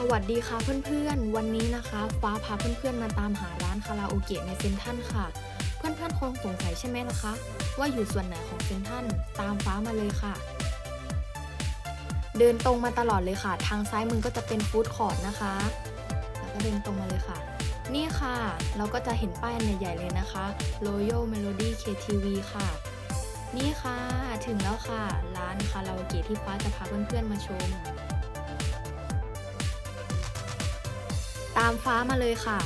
สวัสดีค่ะเพื่อนๆ วันนี้นะคะ ฟ้าพาเพื่อนๆมาตามหาร้านคาราโอเกะในเซนทันค่ะ เพื่อนๆคงสงสัยใช่ไหมล่ะคะ ว่าอยู่ส่วนไหนของเซนทันตามฟ้ามาเลยค่ะ เดินตรงมาตลอดเลยค่ะ ทางซ้ายมือก็จะเป็นฟู้ดคอร์ทนะคะ แล้วก็เดินตรงมาเลยค่ะ นี่ค่ะ เราก็จะเห็นป้ายใหญ่ๆเลยนะคะ Royal Melody KTV ค่ะ นี่ค่ะ ถึงแล้วค่ะ ร้านคาราโอเกะที่ฟ้าจะพาเพื่อนๆมาชมามฟ้ามาเลยค่ะ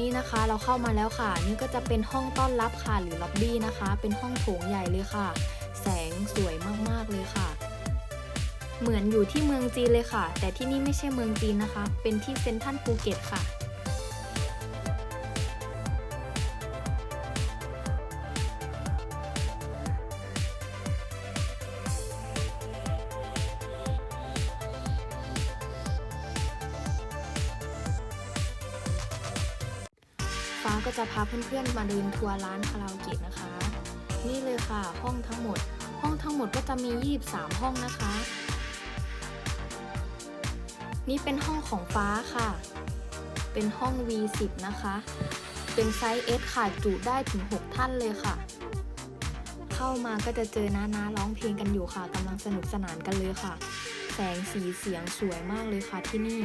นี่นะคะเราเข้ามาแล้วค่ะ นี่ก็จะเป็นห้องต้อนรับค่ะหรือล็อบบี้นะคะ เป็นห้องโถงใหญ่เลยค่ะ แสงสวยมากๆเลยค่ะ เหมือนอยู่ที่เมืองจีนเลยค่ะ แต่ที่นี่ไม่ใช่เมืองจีนนะคะ เป็นที่เซ็นทรัลภูเก็ตค่ะ ฟ้าก็จะพาเพื่อนๆมาเดินทัวร์ร้านคาราโอเกะนะคะ นี่เลยค่ะห้องทั้งหมด ห้องทั้งหมดก็จะมี 23 ห้องนะคะ นี่เป็นห้องของฟ้าค่ะ เป็นห้อง V10 นะคะ เป็นไซส์ S ค่ะจุได้ถึง 6 ท่านเลยค่ะ เข้ามาก็จะเจอน้านาร้องเพลงกันอยู่ค่ะกำลังสนุกสนานกันเลยค่ะ แสงสีเสียงสวยมากเลยค่ะที่นี่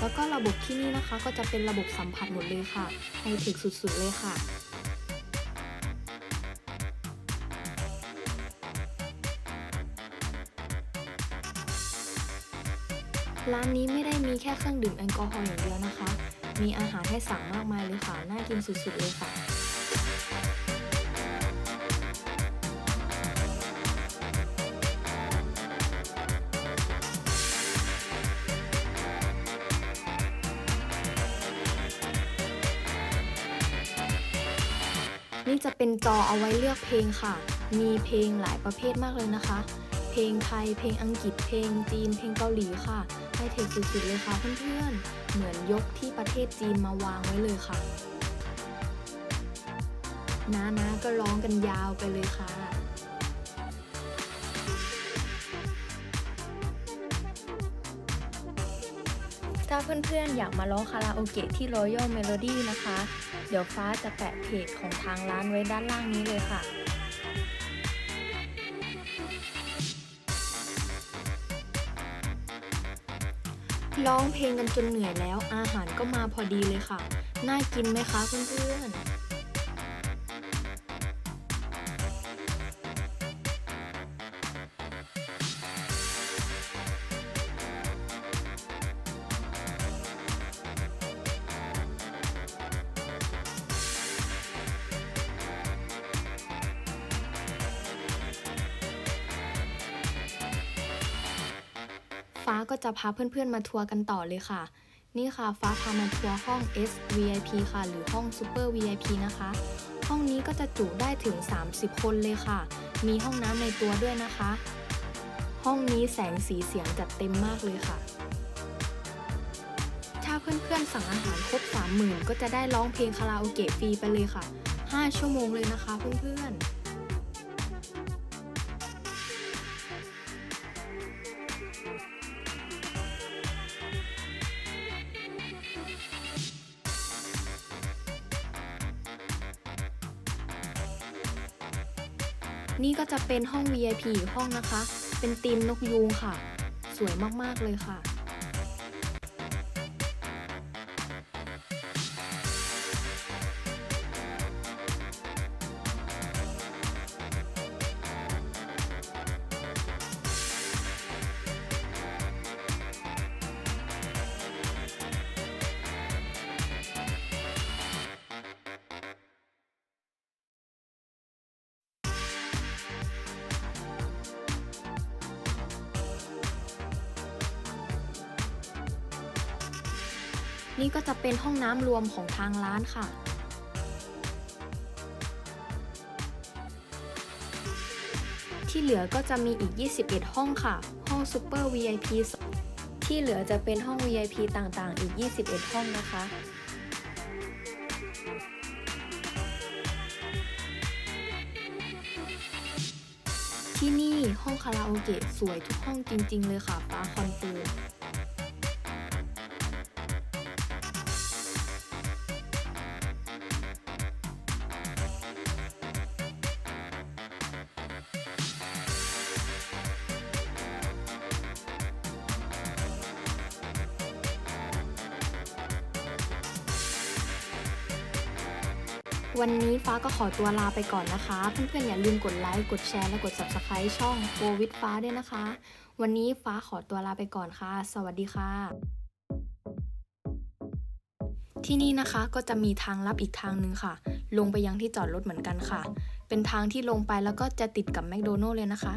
แล้วก็ระบบที่นี่นะคะก็จะเป็นระบบสัมผัสหมดเลยค่ะไฮเทคสุดๆเลยค่ะร้านนี้ไม่ได้มีแค่เครื่องดื่มแอลกอฮอล์อย่างเดียวนะคะ มีอาหารให้สั่งมากมายเลยค่ะ น่ากินสุดๆเลยค่ะ นี่จะเป็นจอเอาไว้เลือกเพลงค่ะ มีเพลงหลายประเภทมากเลยนะคะ เพลงไทย เพลงอังกฤษ เพลงจีน เพลงเกาหลีค่ะไฮเทคสุดๆเลยค่ะเพื่อนๆ เหมือนยกที่ประเทศจีนมาวางไว้เลยค่ะน้าๆก็ร้องกันยาวไปเลยค่ะ ถ้าเพื่อนๆ อยากมาร้องคาราโอเกะที่ Royal Melody นะคะ เดี๋ยวฟ้าจะแปะเพจของทางร้านไว้ด้านล่างนี้เลยค่ะร้องเพลงกันจนเหนื่อยแล้ว อาหารก็มาพอดีเลยค่ะ น่ากินไหมคะเพื่อนๆ ฟ้าก็จะพาเพื่อนๆมาทัวร์กันต่อเลยค่ะ นี่ค่ะฟ้าพามาทัวร์ห้อง S VIP ค่ะ หรือห้อง Super VIP นะคะ ห้องนี้ก็จะจุได้ถึง 30 คนเลยค่ะ มีห้องน้ำในตัวด้วยนะคะ ห้องนี้แสงสีเสียงจัดเต็มมากเลยค่ะ ถ้าเพื่อนๆสั่งอาหารครบ 30,000 ก็จะได้ร้องเพลงคาราโอเกะฟรีไปเลยค่ะ 5 ชั่วโมงเลยนะคะเพื่อนๆ นี่ก็จะเป็นห้อง VIP ห้องนะคะ เป็นธีมนกยูงค่ะ สวยมากๆเลยค่ะ นี่ก็จะเป็นห้องน้ำรวมของทางร้านค่ะ ที่เหลือก็จะมีอีก 21 ห้องค่ะ ห้อง Super VIP ที่เหลือจะเป็นห้อง VIP ต่างๆ อีก 21 ห้องนะคะที่นี่ห้องคาราโอเกะสวยทุกห้องจริง ๆ เลยค่ะฟ้าคอนเฟิร์ม วันนี้ฟ้าก็ขอตัวลาไปก่อนนะคะ เพื่อนๆอย่าลืมกดไลค์กดแชร์และกด subscribe ช่องโ w วิดฟ้าด้วยนะคะ วันนี้ฟ้าขอตัวลาไปก่อนค่ะ สวัสดีค่ะ ที่นี่นะคะก็จะมีทางลับอีกทางหนึ่งค่ะ ลงไปยังที่จอดรถเหมือนกันค่ะ เป็นทางที่ลงไปแล้วก็จะติดกับแมคโดนัลล์เลยนะคะ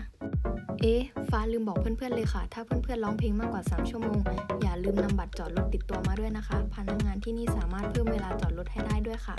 เอ๊ะฟ้าลืมบอกเพื่อนๆเลยค่ะ ถ้าเพื่อนๆร้องเพลงมากกว่า 3 ชั่วโมง อย่าลืมนำบัตรจอดรถติดตัวมาด้วยนะคะ พนักงานที่นี่สามารถเพิ่มเวลาจอดรถให้ได้ด้วยค่ะ